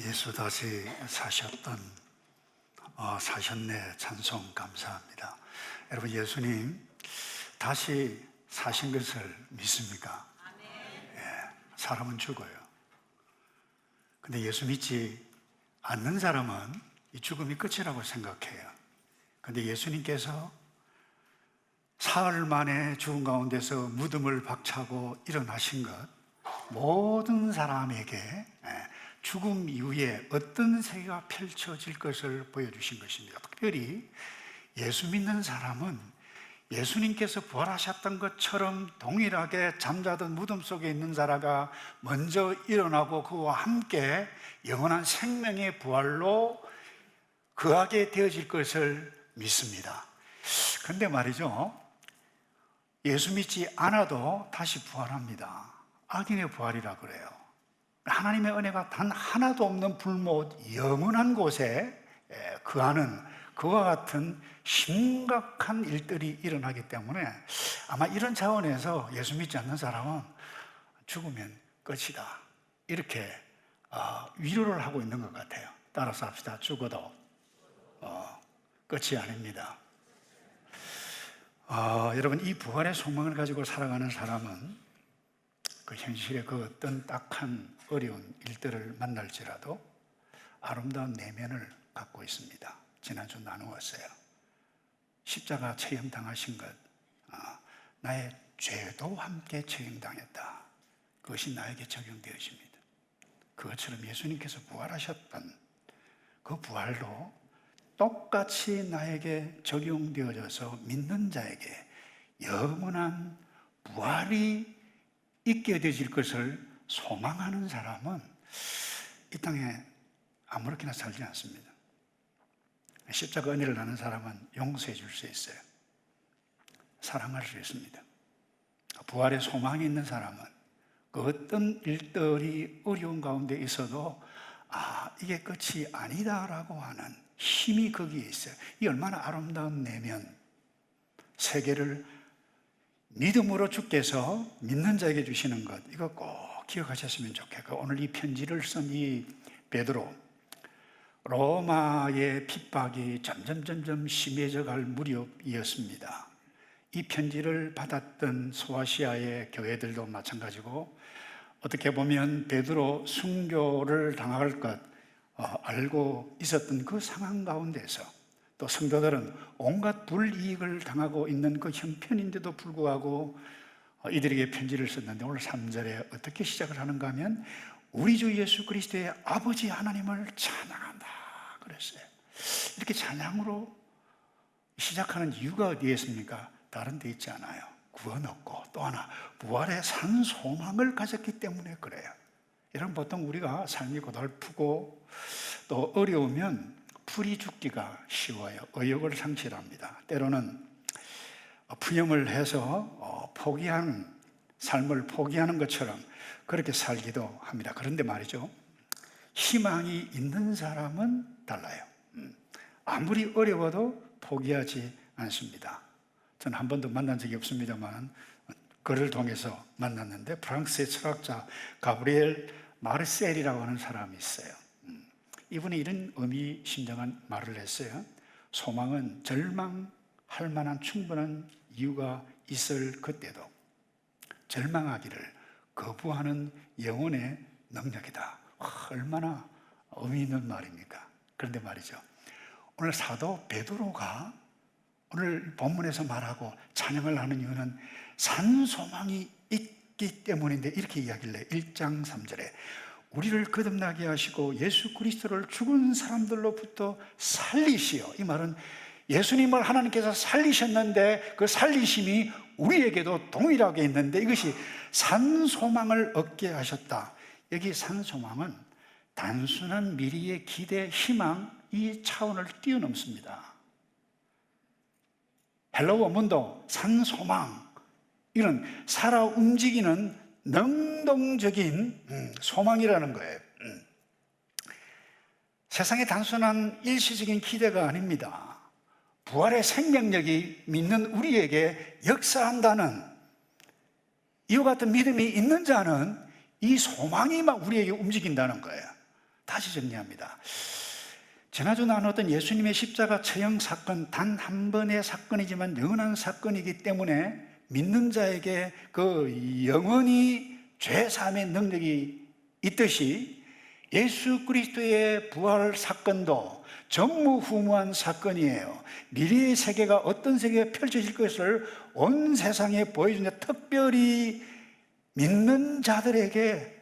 예수 다시 사셨던 어, 사셨네 찬송 감사합니다. 여러분 예수님 다시 사신 것을 믿습니까? 예, 사람은 죽어요. 근데 예수 믿지 않는 사람은 이 죽음이 끝이라고 생각해요. 근데 예수님께서 사흘 만에 죽은 가운데서 무덤을 박차고 일어나신 것 모든 사람에게 예, 죽음 이후에 어떤 세계가 펼쳐질 것을 보여주신 것입니다. 특별히 예수 믿는 사람은 예수님께서 부활하셨던 것처럼 동일하게 잠자던 무덤 속에 있는 자라가 먼저 일어나고 그와 함께 영원한 생명의 부활로 거하게 되어질 것을 믿습니다. 근데 말이죠. 예수 믿지 않아도 다시 부활합니다. 악인의 부활이라 그래요. 하나님의 은혜가 단 하나도 없는 불못 영원한 곳에 예, 거하는 그와 같은 심각한 일들이 일어나기 때문에 아마 이런 차원에서 예수 믿지 않는 사람은 죽으면 끝이다. 이렇게 어, 위로를 하고 있는 것 같아요. 따라서 합시다. 죽어도 어, 끝이 아닙니다. 어, 여러분 이 부활의 소망을 가지고 살아가는 사람은 그 현실의 그 어떤 딱한 어려운 일들을 만날지라도 아름다운 내면을 갖고 있습니다. 지난주 나누었어요. 십자가 체험당하신 것, 아, 나의 죄도 함께 체험당했다. 그것이 나에게 적용되어집니다. 그것처럼 예수님께서 부활하셨던 그 부활도 똑같이 나에게 적용되어져서 믿는 자에게 영원한 부활이 있게 되질 것을 소망하는 사람은 이 땅에 아무렇게나 살지 않습니다. 십자가 은혜를 나는 사람은 용서해 줄 수 있어요. 사랑할 수 있습니다. 부활의 소망이 있는 사람은 그 어떤 일들이 어려운 가운데 있어도 아, 이게 끝이 아니다라고 하는 힘이 거기에 있어요. 이 얼마나 아름다운 내면, 세계를 믿음으로 주께서 믿는 자에게 주시는 것, 이거 꼭 기억하셨으면 좋겠고, 오늘 이 편지를 쓴 이 베드로, 로마의 핍박이 점점 점점 심해져 갈 무렵이었습니다. 이 편지를 받았던 소아시아의 교회들도 마찬가지고 어떻게 보면 베드로 순교를 당할 것 어, 알고 있었던 그 상황 가운데서 또 성도들은 온갖 불이익을 당하고 있는 그 형편인데도 불구하고 어, 이들에게 편지를 썼는데 오늘 3절에 어떻게 시작을 하는가 하면 우리 주 예수 그리스도의 아버지 하나님을 찬양한다 그랬어요. 이렇게 찬양으로 시작하는 이유가 어디에 있습니까? 다른 데 있지 않아요. 구원 얻고 또 하나 부활의 산 소망을 가졌기 때문에 그래요. 여러분 보통 우리가 삶이 고달프고 또 어려우면 풀이 죽기가 쉬워요. 의욕을 상실합니다. 때로는 푸념을 해서 포기하는 삶을 포기하는 것처럼 그렇게 살기도 합니다. 그런데 말이죠. 희망이 있는 사람은 달라요. 음, 아무리 어려워도 포기하지 않습니다. 저는 한 번도 만난 적이 없습니다만 그를 통해서 만났는데 프랑스의 철학자 가브리엘 마르셀이라고 하는 사람이 있어요. 음, 이분이 이런 의미심장한 말을 했어요. 소망은 절망 할 만한 충분한 이유가 있을 그때도 절망하기를 거부하는 영혼의 능력이다. 와, 얼마나 의미 있는 말입니까? 그런데 말이죠. 오늘 사도 베드로가 오늘 본문에서 말하고 찬양을 하는 이유는 산 소망이 있기 때문인데 이렇게 이야기를 해요. 1장 3절에 우리를 거듭나게 하시고 예수 그리스도를 죽은 사람들로부터 살리시어 이 말은 예수님을 하나님께서 살리셨는데 그 살리심이 우리에게도 동일하게 있는데 이것이 산 소망을 얻게 하셨다. 여기 산 소망은 단순한 미래의 기대, 희망 이 차원을 뛰어넘습니다. 헬로 원문도 산 소망 이런 살아 움직이는 능동적인 음, 소망이라는 거예요. 음. 세상의 단순한 일시적인 기대가 아닙니다. 부활의 생명력이 믿는 우리에게 역사한다는 이와 같은 믿음이 있는 자는 이 소망이 막 우리에게 움직인다는 거예요. 다 다시 정리합니다. 지난주 나눴던 예수님의 십자가 처형 사건 단 한 번의 사건이지만 영원한 사건이기 때문에 믿는 자에게 그 영원히 죄 사함의 능력이 있듯이 예수 그리스도의 부활 사건도 전무후무한 사건이에요. 미래의 세계가 어떤 세계가 펼쳐질 것을 온 세상에 보여주는 특별히 믿는 자들에게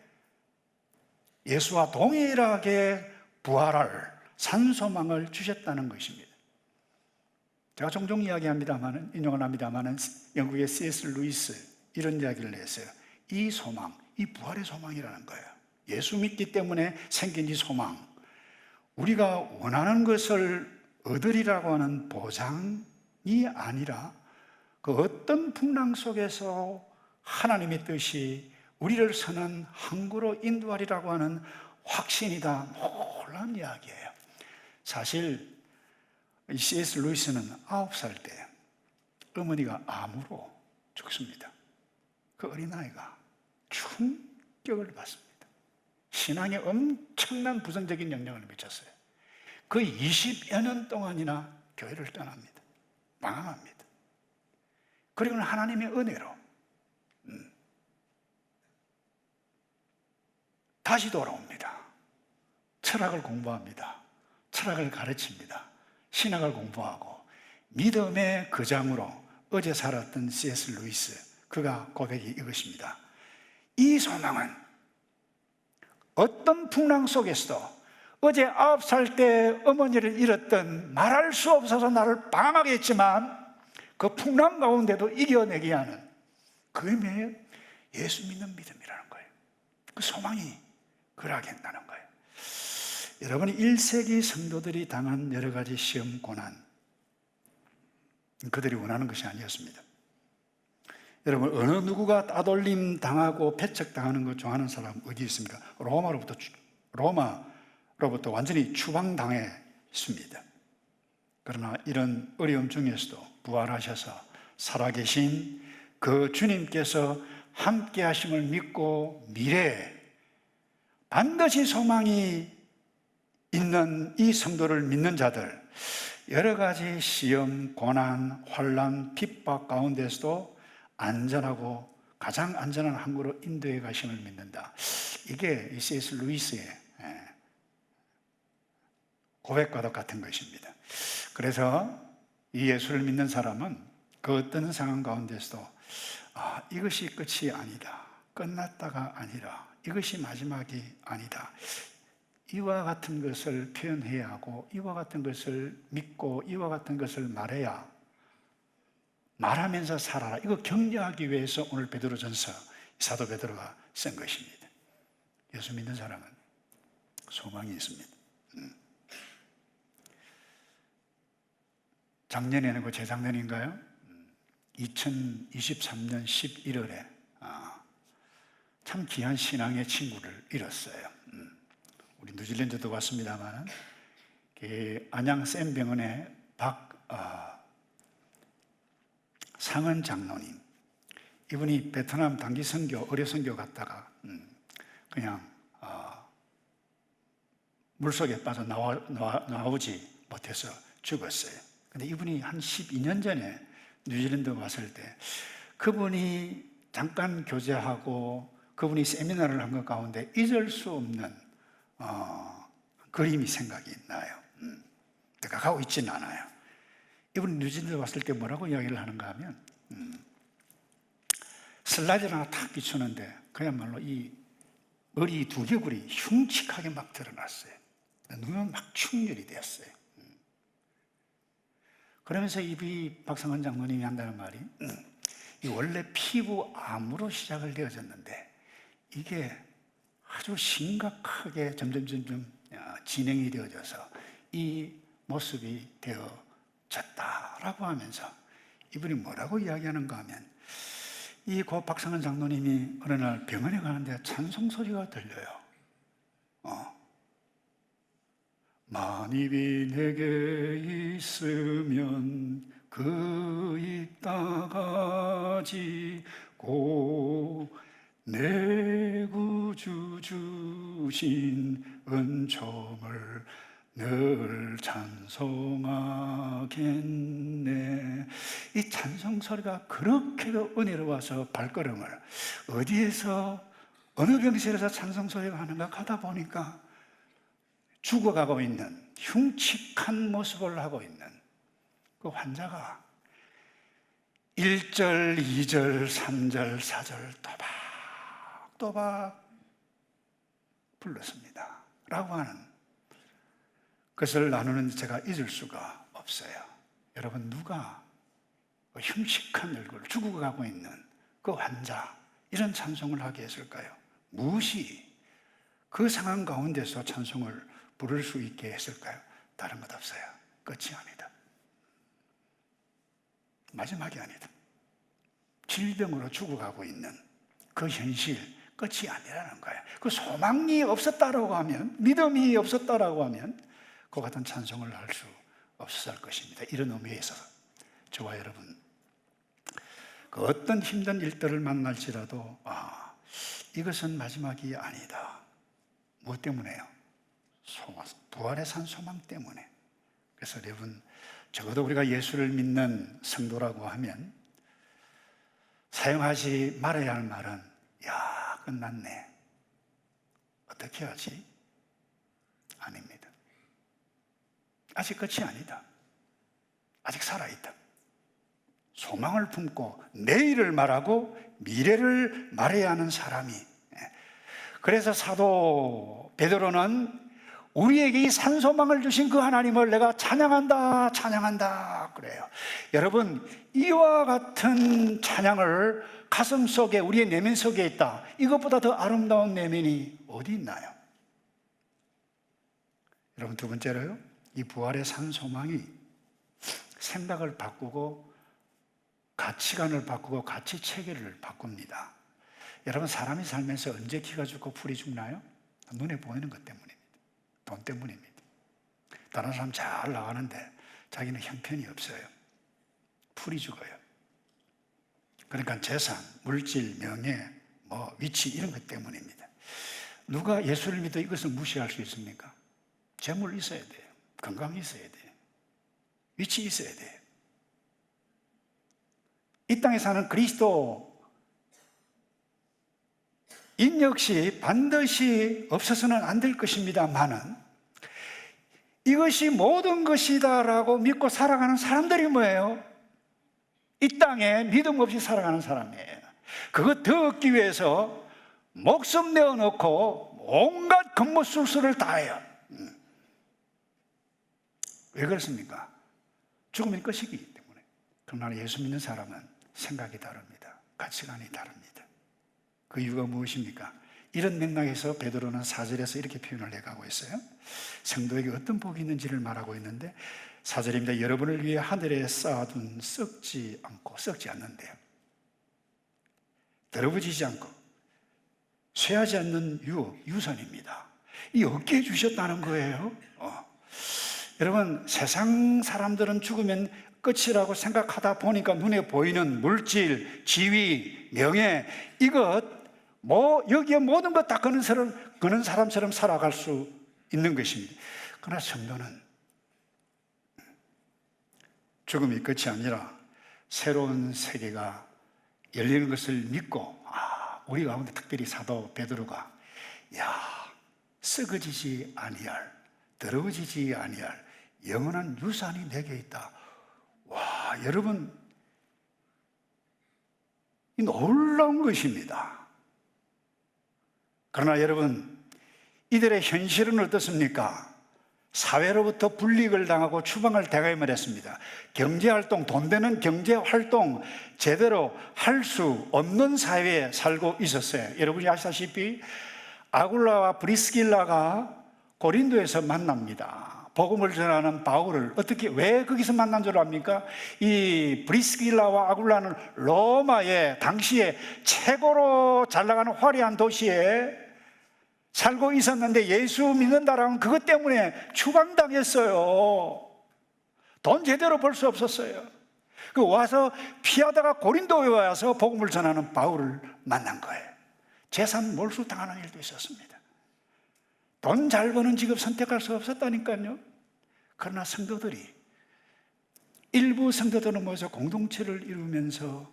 예수와 동일하게 부활할 산소망을 주셨다는 것입니다. 제가 종종 이야기합니다만은 인용을 합니다만은 영국의 C.S. 루이스 이런 이야기를 했어요. 이 소망, 이 부활의 소망이라는 거예요. 예수 믿기 때문에 생긴 이 소망, 우리가 원하는 것을 얻으리라고 하는 보장이 아니라 그 어떤 풍랑 속에서 하나님의 뜻이 우리를 선한 항구로 인도하리라고 하는 확신이다. 놀라운 이야기예요. 사실 이 C.S. 루이스는 아홉 살 때 어머니가 암으로 죽습니다. 그 어린아이가 충격을 받습니다. 신앙에 엄청난 부정적인 영향을 미쳤어요. 그 20여 년 동안이나 교회를 떠납니다. 망합니다. 그리고는 하나님의 은혜로 음, 다시 돌아옵니다. 철학을 공부합니다. 철학을 가르칩니다. 신학을 공부하고 믿음의 거장으로 어제 살았던 C.S. 루이스 그가 고백이 이것입니다. 이 소망은 어떤 풍랑 속에서도 어제 아홉 살 때 어머니를 잃었던 말할 수 없어서 나를 방황하게 했지만 그 풍랑 가운데도 이겨내게 하는 그게 예수 믿는 믿음이라는 거예요. 그 소망이 그러하게 한다는 거예요. 여러분이 1세기 성도들이 당한 여러 가지 시험, 고난, 그들이 원하는 것이 아니었습니다. 여러분, 어느 누구가 따돌림 당하고 패척 당하는 것 좋아하는 사람 어디 있습니까? 로마로부터, 로마로부터 완전히 추방당했습니다. 그러나 이런 어려움 중에서도 부활하셔서 살아계신 그 주님께서 함께 하심을 믿고 미래에 반드시 소망이 있는 이 성도를 믿는 자들, 여러 가지 시험, 고난, 환란, 핍박 가운데서도 안전하고 가장 안전한 항구로 인도해 가심을 믿는다. 이게 C.S. 루이스의 예, 고백과도 같은 것입니다. 그래서 이 예수를 믿는 사람은 그 어떤 상황 가운데서도 아, 이것이 끝이 아니다. 끝났다가 아니라 이것이 마지막이 아니다. 이와 같은 것을 표현해야 하고 이와 같은 것을 믿고 이와 같은 것을 말해야 말하면서 살아라. 이거 격려하기 위해서 오늘 베드로전서 사도 베드로가 쓴 것입니다. 예수 믿는 사람은 소망이 있습니다. 음. 작년에는 그 재작년인가요? 2023년 11월에 아, 참 귀한 신앙의 친구를 잃었어요. 우리 뉴질랜드도 왔습니다만 그 안양 샘병원의 박 어, 상은 장로님 이분이 베트남 단기 선교 어려 선교 갔다가 음, 그냥 어, 물속에 빠져 나와, 나와, 나오 지 못해서 죽었어요. 근데 이분이 한 12년 전에 뉴질랜드 왔을 때 그분이 잠깐 교제하고 그분이 세미나를 한 것 가운데 잊을 수 없는 어, 그림이 생각이 나요. 음, 내가 가고 있지는 않아요. 이분 뉴질랜드 왔을 때 뭐라고 이야기를 하는가 하면 음, 슬라이드를 하나 탁 비추는데 그야말로 이 머리 두 개굴이 흉측하게 막 드러났어요. 눈은 막 충혈이 되었어요. 음. 그러면서 이 박상원 장로님이 한다는 말이 음, 이 원래 피부 암으로 시작을 되어졌는데 이게 아주 심각하게 점점 점점 어, 진행이 되어져서 이 모습이 되어 졌다라고 하면서 이분이 뭐라고 이야기하는가 하면 이고 박상은 장로님이 어느 날 병원에 가는데 찬송 소리가 들려요. 어. 만입이 내게 있으면 그 있다가지 고 내 구주 주신 은총을 늘 찬송하겠네. 이 찬송 소리가 그렇게도 은혜로워서 발걸음을 어디에서 어느 병실에서 찬송 소리가 하는가 가다 보니까 죽어가고 있는 흉측한 모습을 하고 있는 그 환자가 1절, 2절, 3절, 4절 또박또박 불렀습니다. 라고 하는 그것을 나누는 제가 잊을 수가 없어요. 여러분, 누가 그 흉측한 얼굴, 죽어가고 있는 그 환자, 이런 찬송을 하게 했을까요? 무엇이 그 상황 가운데서 찬송을 부를 수 있게 했을까요? 다른 것 없어요. 끝이 아니다. 마지막이 아니다. 질병으로 죽어가고 있는 그 현실, 끝이 아니라는 거예요. 그 소망이 없었다라고 하면, 믿음이 없었다라고 하면, 그 같은 찬송을 할 수 없었을 것입니다. 이런 의미에서 저와 여러분, 그 어떤 힘든 일들을 만날지라도, 아, 이것은 마지막이 아니다. 무엇 때문에요? 소망, 부활의 산 소망 때문에. 그래서 여러분, 적어도 우리가 예수를 믿는 성도라고 하면 사용하지 말아야 할 말은 야 끝났네 어떻게 하지? 아닙니다 아직 끝이 아니다 아직 살아있다 소망을 품고 내일을 말하고 미래를 말해야 하는 사람이 예. 그래서 사도 베드로는 우리에게 이 산소망을 주신 그 하나님을 내가 찬양한다, 찬양한다. 그래요. 여러분, 이와 같은 찬양을 가슴 속에, 우리의 내면 속에 있다. 이것보다 더 아름다운 내면이 어디 있나요? 여러분, 두 번째로요. 이 부활의 산 소망이 생각을 바꾸고 가치관을 바꾸고 가치 체계를 바꿉니다. 여러분, 사람이 살면서 언제 키가 죽고 풀이 죽나요? 눈에 보이는 것 때문에. 돈 때문입니다. 다른 사람 잘 나가는데 자기는 형편이 없어요. 풀이 죽어요. 그러니까 재산, 물질, 명예, 뭐 위치 이런 것 때문입니다. 누가 예수를 믿어 이것을 무시할 수 있습니까? 재물 있어야 돼요. 건강 있어야 돼요. 위치 있어야 돼요. 이 땅에 사는 그리스도 인 역시 반드시 없어서는 안 될 것입니다만은 이것이 모든 것이다라고 믿고 살아가는 사람들이 뭐예요? 이 땅에 믿음 없이 살아가는 사람이에요. 그것 더 얻기 위해서 목숨 내어놓고 온갖 근무 술수를 다해요. 음. 왜 그렇습니까? 죽음이 끝이기 때문에. 그러나 예수 믿는 사람은 생각이 다릅니다. 가치관이 다릅니다. 그 이유가 무엇입니까? 이런 맥락에서 베드로는 사절에서 이렇게 표현을 해가고 있어요. 성도에게 어떤 복이 있는지를 말하고 있는데 사절입니다. 여러분을 위해 하늘에 쌓아둔 썩지 않고 썩지 않는데요. 더러워지지 않고 쇠하지 않는 유, 유선입니다. 이 어깨에 주셨다는 거예요. 어. 여러분 세상 사람들은 죽으면 끝이라고 생각하다 보니까 눈에 보이는 물질, 지위, 명예 이것 뭐 여기에 모든 것 다 그는 사람 그는 사람처럼 살아갈 수 있는 것입니다. 그러나 성도는 죽음이 끝이 아니라 새로운 세계가 열리는 것을 믿고 아, 우리 가운데 특별히 사도 베드로가 야 썩어지지 아니할 더러워지지 아니할 영원한 유산이 내게 있다. 와 여러분 이 놀라운 것입니다. 그러나 여러분, 이들의 현실은 어떻습니까? 사회로부터 불이익을 당하고 추방을 당하임을 했습니다. 경제활동, 돈 되는 경제활동 제대로 할 수 없는 사회에 살고 있었어요. 여러분이 아시다시피 아굴라와 브리스길라가 고린도에서 만납니다. 복음을 전하는 바울을 어떻게 왜 거기서 만난 줄 압니까? 이 브리스길라와 아굴라는 로마의 당시에 최고로 잘 나가는 화려한 도시에 살고 있었는데 예수 믿는다라는 그것 때문에 추방당했어요. 돈 제대로 벌 수 없었어요. 그 와서 피하다가 고린도에 와서 복음을 전하는 바울을 만난 거예요. 재산 몰수 당하는 일도 있었습니다. 돈 잘 버는 직업 선택할 수 없었다니까요. 그러나 성도들이 일부 성도들은 모여서 공동체를 이루면서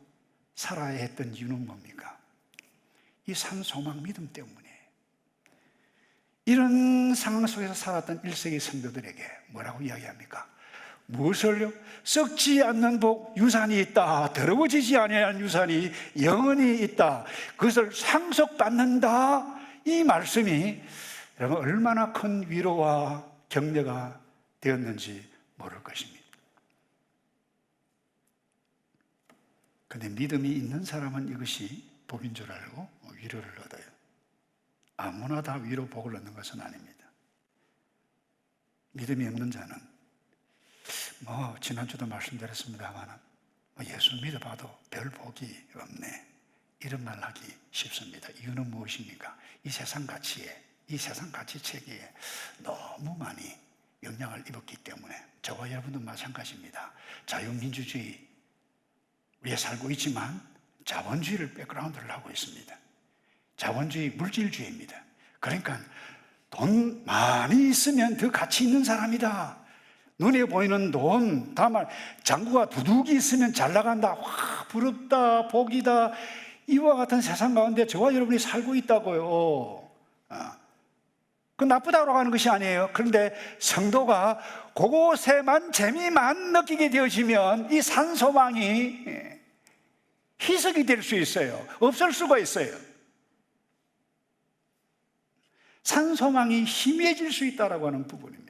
살아야 했던 이유는 뭡니까? 이 산 소망 믿음 때문에 이런 상황 속에서 살았던 1세기 성도들에게 뭐라고 이야기합니까? 무엇을요? 썩지 않는 복 유산이 있다. 더러워지지 아니하는 유산이 영원히 있다. 그것을 상속받는다. 이 말씀이 여러분 얼마나 큰 위로와 격려가 되었는지 모를 것입니다. 근데 믿음이 있는 사람은 이것이 복인 줄 알고 위로를 얻어요. 아무나 다 위로 복을 얻는 것은 아닙니다. 믿음이 없는 자는 뭐 지난주도 말씀드렸습니다만 뭐 예수 믿어봐도 별 복이 없네 이런 말 하기 쉽습니다. 이유는 무엇입니까? 이 세상 가치에 이 세상 가치 체계에 너무 많이 영향을 입었기 때문에 저와 여러분도 마찬가지입니다. 자유민주주의 우리가 살고 있지만 자본주의를 백그라운드를 하고 있습니다. 자본주의 물질주의입니다. 그러니까 돈 많이 있으면 더 가치 있는 사람이다. 눈에 보이는 돈, 다만 장구가 두둑이 있으면 잘 나간다. 와, 부럽다, 복이다. 이와 같은 세상 가운데 저와 여러분이 살고 있다고요. 어. 그 나쁘다고 하는 것이 아니에요. 그런데 성도가 그곳에만 재미만 느끼게 되어지면 이 산소망이 희석이 될 수 있어요. 없을 수가 있어요. 산소망이 희미해질 수 있다라고 하는 부분입니다.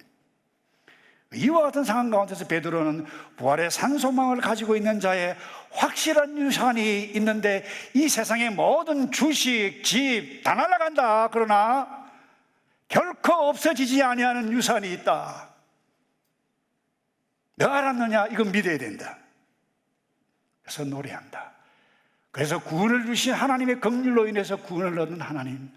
이와 같은 상황 가운데서 베드로는 부활의 산소망을 가지고 있는 자의 확실한 유산이 있는데 이 세상의 모든 주식, 집 다 날아간다. 그러나 결코 없어지지 아니하는 유산이 있다. 너 알았느냐? 이건 믿어야 된다. 그래서 노래한다. 그래서 구원을 주신 하나님의 긍휼로 인해서 구원을 얻은 하나님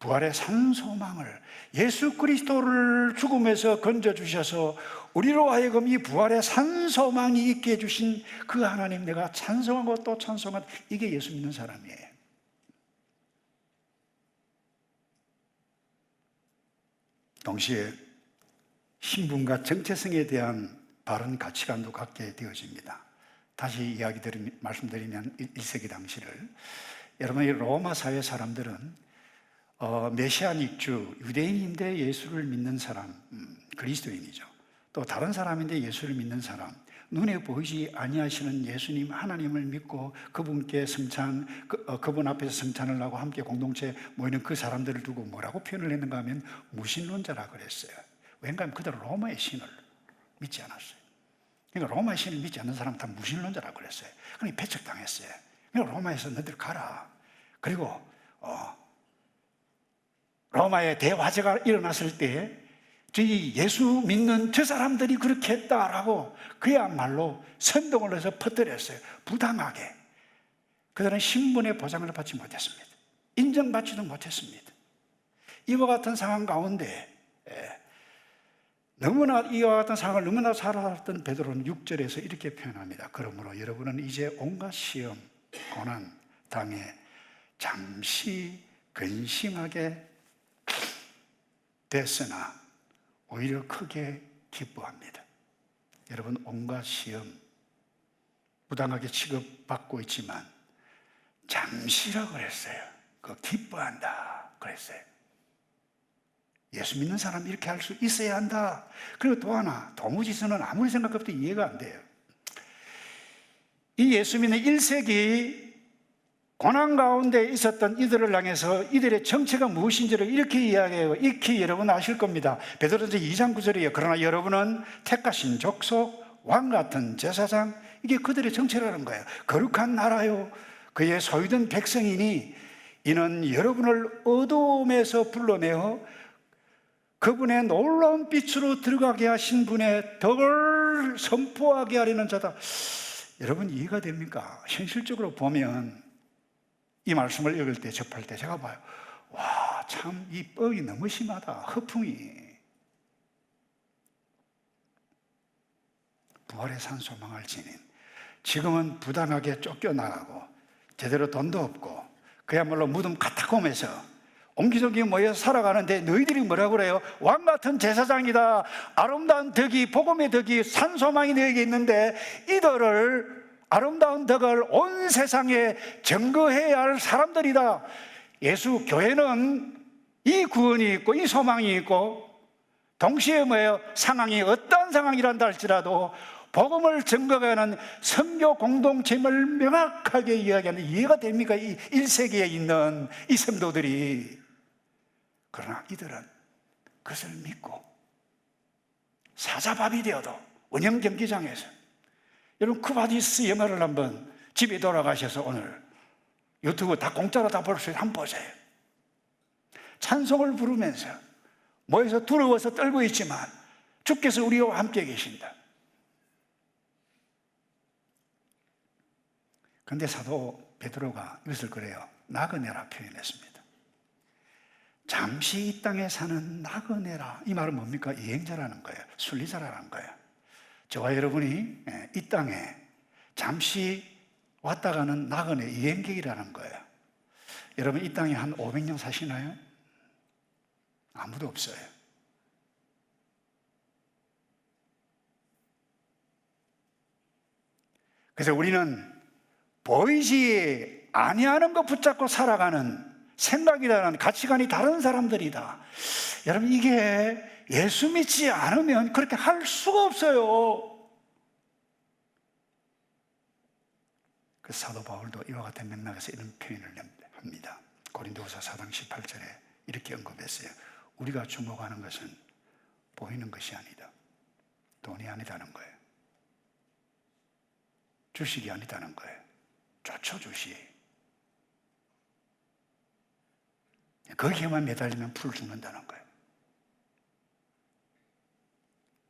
부활의 산소망을 예수 그리스도를 죽음에서 건져 주셔서 우리로 하여금 이 부활의 산소망이 있게 해 주신 그 하나님 내가 찬송하고 또 찬송하고 이게 예수 믿는 사람이에요. 동시에 신분과 정체성에 대한 바른 가치관도 갖게 되어집니다. 다시 이야기 드리, 말씀드리면 1세기 당시를 여러분 이 로마 사회 사람들은 어, 메시아닉주 유대인인데 예수를 믿는 사람 음, 그리스도인이죠. 또 다른 사람인데 예수를 믿는 사람 눈에 보이지 아니하시는 예수님 하나님을 믿고 그분께 성찬 그, 어, 그분 앞에서 성찬을 하고 함께 공동체 모이는 그 사람들을 두고 뭐라고 표현을 했는가 하면 무신론자라 그랬어요. 왜냐하면 그들은 로마의 신을 믿지 않았어요. 그러니까 로마의 신을 믿지 않는 사람은 다 무신론자라 그랬어요. 그러니 배척당했어요. 그러니까 로마에서 너들 가라. 그리고 어, 로마의 대화재가 일어났을 때 저희 예수 믿는 저 사람들이 그렇게 했다라고 그야말로 선동을 해서 퍼뜨렸어요. 부당하게. 그들은 신분의 보장을 받지 못했습니다. 인정받지도 못했습니다. 이와 같은 상황 가운데 예, 너무나 이와 같은 상황을 너무나 살아왔던 베드로는 6절에서 이렇게 표현합니다. 그러므로 여러분은 이제 온갖 시험, 고난, 당해 잠시 근심하게 됐으나 오히려 크게 기뻐합니다. 여러분 온갖 시험 부당하게 취급받고 있지만 잠시라고 그랬어요. 그 기뻐한다 그랬어요. 예수 믿는 사람 이렇게 할 수 있어야 한다. 그리고 또 하나 도무지서는 아무리 생각해도 이해가 안 돼요. 이 예수 믿는 1세기 고난 가운데 있었던 이들을 향해서 이들의 정체가 무엇인지를 이렇게 이야기해요. 익히 여러분 아실 겁니다. 베드로전서 2장 9절이에요. 그러나 여러분은 택하신 족속, 왕 같은 제사장, 이게 그들의 정체라는 거예요. 거룩한 나라요. 그의 소유된 백성이니 이는 여러분을 어두움에서 불러내어 그분의 놀라운 빛으로 들어가게 하신 분의 덕을 선포하게 하려는 자다. 여러분 이해가 됩니까? 현실적으로 보면 이 말씀을 읽을 때 접할 때 제가 봐요. 와, 참이 뻥이 너무 심하다. 허풍이. 부활의 산 소망을 지닌 지금은 부당하게 쫓겨나가고 제대로 돈도 없고 그야말로 무덤 카타콤에서 옹기종기 모여 살아가는데 너희들이 뭐라 그래요? 왕 같은 제사장이다. 아름다운 덕이 복음의 덕이 산소망이 너에게 있는데 이들을 아름다운 덕을 온 세상에 증거해야 할 사람들이다. 예수 교회는 이 구원이 있고 이 소망이 있고 동시에 뭐예요? 상황이 어떤 상황이란다 할지라도 복음을 증거하는 선교 공동체임을 명확하게 이야기하는 이해가 됩니까? 이 1세기에 있는 이 성도들이 그러나 이들은 그것을 믿고 사자밥이 되어도 원형 경기장에서 여러분 쿠바디스 영화를 한번 집에 돌아가셔서 오늘 유튜브 다 공짜로 다 볼 수 있어요. 한번 보세요. 찬송을 부르면서 모여서 두려워서 떨고 있지만 주께서 우리와 함께 계신다. 그런데 사도 베드로가 이것을 그래요. 나그네라 표현했습니다. 잠시 이 땅에 사는 나그네라. 이 말은 뭡니까? 여행자라는 거예요. 순리자라는 거예요. 저와 여러분이 예, 이 땅에 잠시 왔다 가는 나그네 여행객이라는 거예요. 여러분 이 땅에 한 500년 사시나요? 아무도 없어요. 그래서 우리는 보이지 아니하는 것 붙잡고 살아가는 생각이라는 가치관이 다른 사람들이다. 여러분 이게 예수 믿지 않으면 그렇게 할 수가 없어요. 그 사도 바울도 이와 같은 맥락에서 이런 표현을 합니다. 고린도후서 4장 18절에 이렇게 언급했어요. 우리가 주목하는 것은 보이는 것이 아니다. 돈이 아니다는 거예요. 주식이 아니다는 거예요. 좋죠, 주식. 거기에만 매달리면 풀 죽는다는 거예요.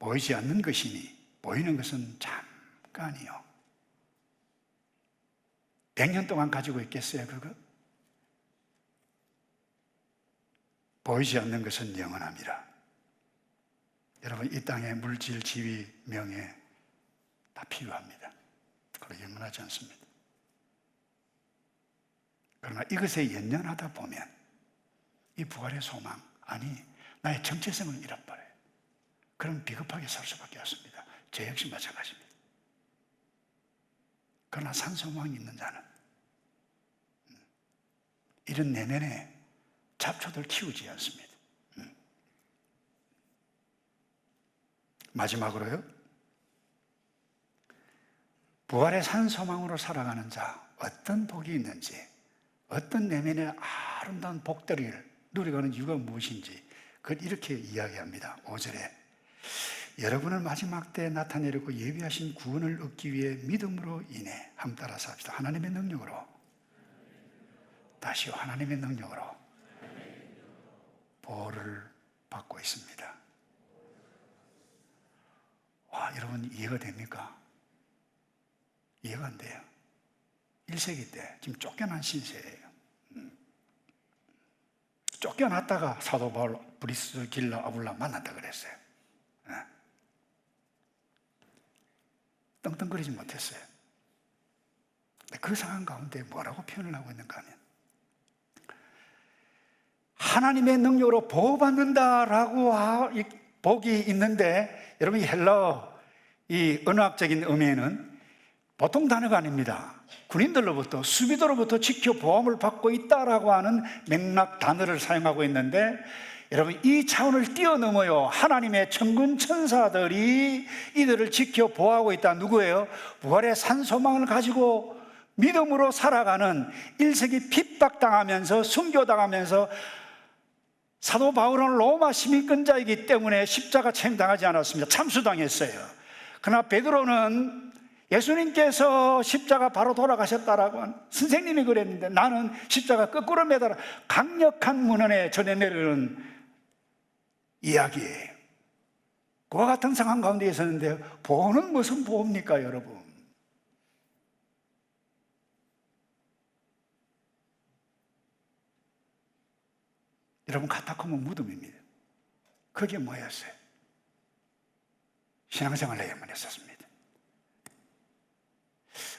보이지 않는 것이니 보이는 것은 잠깐이요. 100년 동안 가지고 있겠어요, 그거? 보이지 않는 것은 영원함이라. 여러분, 이 땅에 물질, 지위, 명예 다 필요합니다. 그리고 영원하지 않습니다. 그러나 이것에 연연하다 보면 이 부활의 소망, 아니, 나의 정체성을 잃어버려요. 그럼 비겁하게 살 수밖에 없습니다. 저 역시 마찬가지입니다. 그러나 산소망이 있는 자는 음, 이런 내면에 잡초들 키우지 않습니다. 음. 마지막으로요. 부활의 산소망으로 살아가는 자, 어떤 복이 있는지, 어떤 내면의 아름다운 복들을 누리가는 이유가 무엇인지, 그걸 이렇게 이야기합니다. 5절에. 여러분을 마지막 때에 나타내려고 예비하신 구원을 얻기 위해 믿음으로 인해 함 따라서 합시다. 하나님의 능력으로. 다시 하나님의 능력으로. 보호를 받고 있습니다. 와, 여러분 이해가 됩니까? 이해가 안 돼요. 1세기 때 지금 쫓겨난 신세예요. 음. 쫓겨났다가 사도 바울 브리스 길라 아불라 만났다 그랬어요. 네. 떵떵거리지 못했어요. 그 상황 가운데 뭐라고 표현을 하고 있는가 하면 하나님의 능력으로 보호받는다라고 복이 있는데 여러분 이 헬러 이 언어학적인 의미에는 보통 단어가 아닙니다. 군인들로부터 수비도로부터 지켜 보험을 받고 있다라고 하는 맥락 단어를 사용하고 있는데 여러분 이 차원을 뛰어넘어요. 하나님의 천군 천사들이 이들을 지켜 보호하고 있다. 누구예요? 부활의 산소망을 가지고 믿음으로 살아가는 1세기 핍박당하면서 순교당하면서 사도 바울은 로마 시민권자이기 때문에 십자가 체행당하지 않았습니다. 참수당했어요. 그러나 베드로는 예수님께서 십자가 바로 돌아가셨다라고 선생님이 그랬는데 나는 십자가 거꾸로 매달아 강력한 문헌에 전해 내리는 이야기예요. 그와 같은 상황 가운데 있었는데 보호는 무슨 보호입니까, 여러분? 여러분 카타콤은 무덤입니다. 그게 뭐였어요? 신앙생활을 해야만 했었습니다.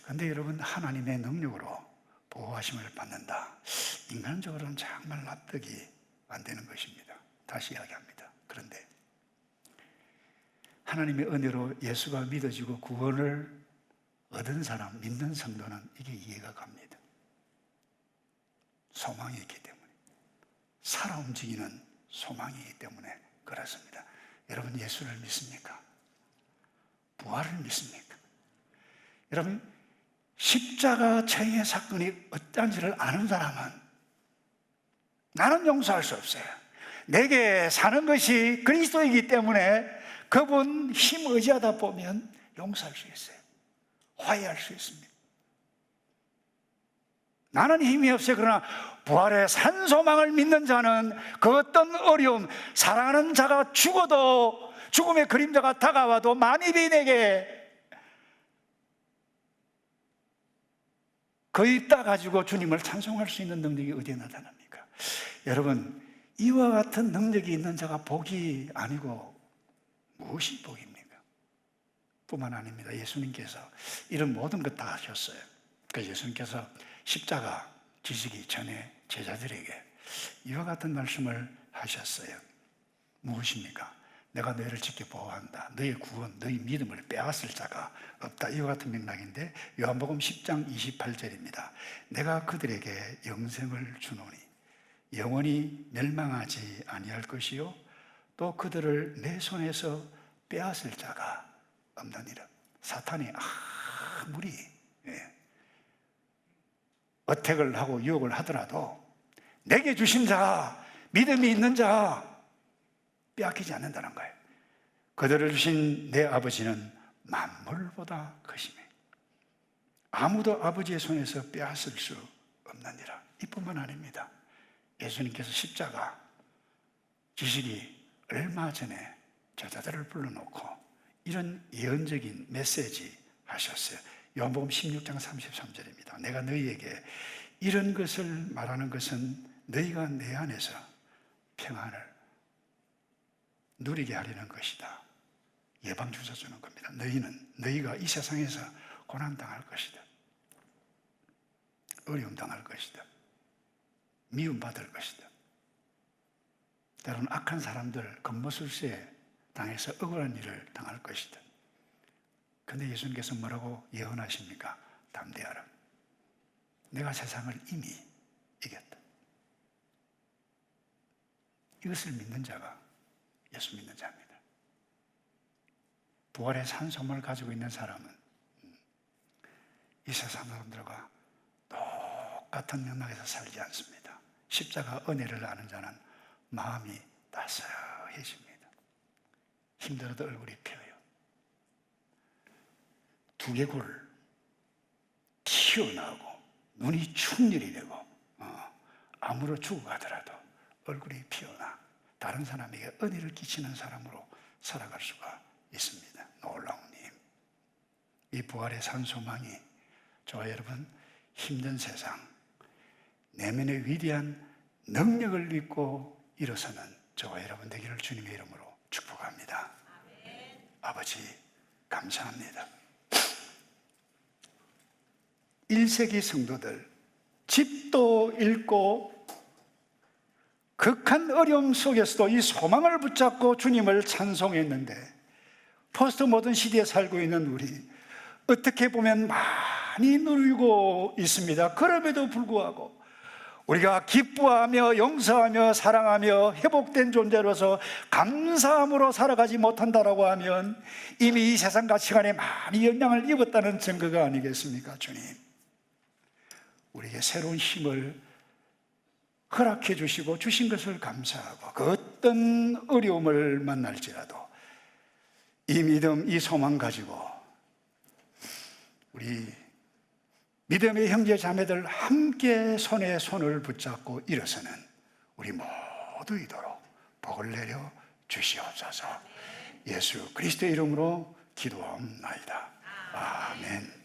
그런데 여러분 하나님의 능력으로 보호하심을 받는다. 인간적으로는 정말 납득이 안 되는 것입니다. 다시 이야기합니다. 그런데 하나님의 은혜로 예수가 믿어지고 구원을 얻은 사람, 믿는 성도는 이게 이해가 갑니다. 소망이 있기 때문에. 살아 움직이는 소망이 있기 때문에 그렇습니다. 여러분 예수를 믿습니까? 부활을 믿습니까? 여러분 십자가 체의 사건이 어떠한지를 아는 사람은 나는 용서할 수 없어요. 내게 사는 것이 그리스도이기 때문에 그분 힘 의지하다 보면 용서할 수 있어요. 화해할 수 있습니다. 나는 힘이 없어요. 그러나 부활의 산 소망을 믿는 자는 그 어떤 어려움, 사랑하는 자가 죽어도 죽음의 그림자가 다가와도 만입이 내게 거의 따가지고 주님을 찬송할 수 있는 능력이 어디에 나타납니까? 여러분, 이와 같은 능력이 있는 자가 복이 아니고 무엇이 복입니까? 뿐만 아닙니다. 예수님께서 이런 모든 것 다 하셨어요. 그 예수님께서 십자가 지시기 전에 제자들에게 이와 같은 말씀을 하셨어요. 무엇입니까? 내가 너희를 지켜 보호한다. 너희 구원, 너희 믿음을 빼앗을 자가 없다. 이와 같은 맥락인데 요한복음 10장 28절입니다. 내가 그들에게 영생을 주노니 영원히 멸망하지 아니할 것이요 또 그들을 내 손에서 빼앗을 자가 없느니라. 사탄이 아무리 예, 어택을 하고 유혹을 하더라도 내게 주신 자, 믿음이 있는 자 빼앗기지 않는다는 거예요. 그들을 주신 내 아버지는 만물보다 크심에 아무도 아버지의 손에서 빼앗을 수 없느니라. 이뿐만 아닙니다. 예수님께서 십자가 지식이 얼마 전에 저자들을 불러놓고 이런 예언적인 메시지 하셨어요. 요한복음 16장 33절입니다. 내가 너희에게 이런 것을 말하는 것은 너희가 내 안에서 평안을 누리게 하려는 것이다. 예방 주사 주는 겁니다. 너희는 너희가 이 세상에서 고난 당할 것이다. 어려움 당할 것이다. 미움 받을 것이다. 때로는 악한 사람들 겉모술세 당해서 억울한 일을 당할 것이다. 근데 예수님께서 뭐라고 예언하십니까? 담대하라. 내가 세상을 이미 이겼다. 이것을 믿는 자가 예수 믿는 자입니다. 부활의 산소을 가지고 있는 사람은 이 세상 사람들과 똑같은 맥락에서 살지 않습니다. 십자가 은혜를 아는 자는 마음이 따스해집니다. 힘들어도 얼굴이 펴요. 두개골 튀어나오고 눈이 충혈이 되고 어, 아무로 죽어가더라도 얼굴이 피어나 다른 사람에게 은혜를 끼치는 사람으로 살아갈 수가 있습니다. 놀라운 님. 이 부활의 산소망이 저와 여러분 힘든 세상, 내면의 위대한 능력을 믿고 일어서는 저와 여러분 되기를 주님의 이름으로 축복합니다. 아버지, 감사합니다. 1세기 성도들, 집도 잃고 극한 어려움 속에서도 이 소망을 붙잡고 주님을 찬송했는데 포스트 모던 시대에 살고 있는 우리 어떻게 보면 많이 누리고 있습니다. 그럼에도 불구하고 우리가 기뻐하며 용서하며 사랑하며 회복된 존재로서 감사함으로 살아가지 못한다라고 하면 이미 이 세상 가치관에 많이 영향을 입었다는 증거가 아니겠습니까, 주님? 우리에게 새로운 힘을 허락해 주시고 주신 것을 감사하고 그 어떤 어려움을 만날지라도 이 믿음, 이 소망 가지고 우리 믿음의 형제 자매들 함께 손에 손을 붙잡고 일어서는 우리 모두 이도록 복을 내려 주시옵소서 예수 그리스도의 이름으로 기도하옵나이다. 아멘.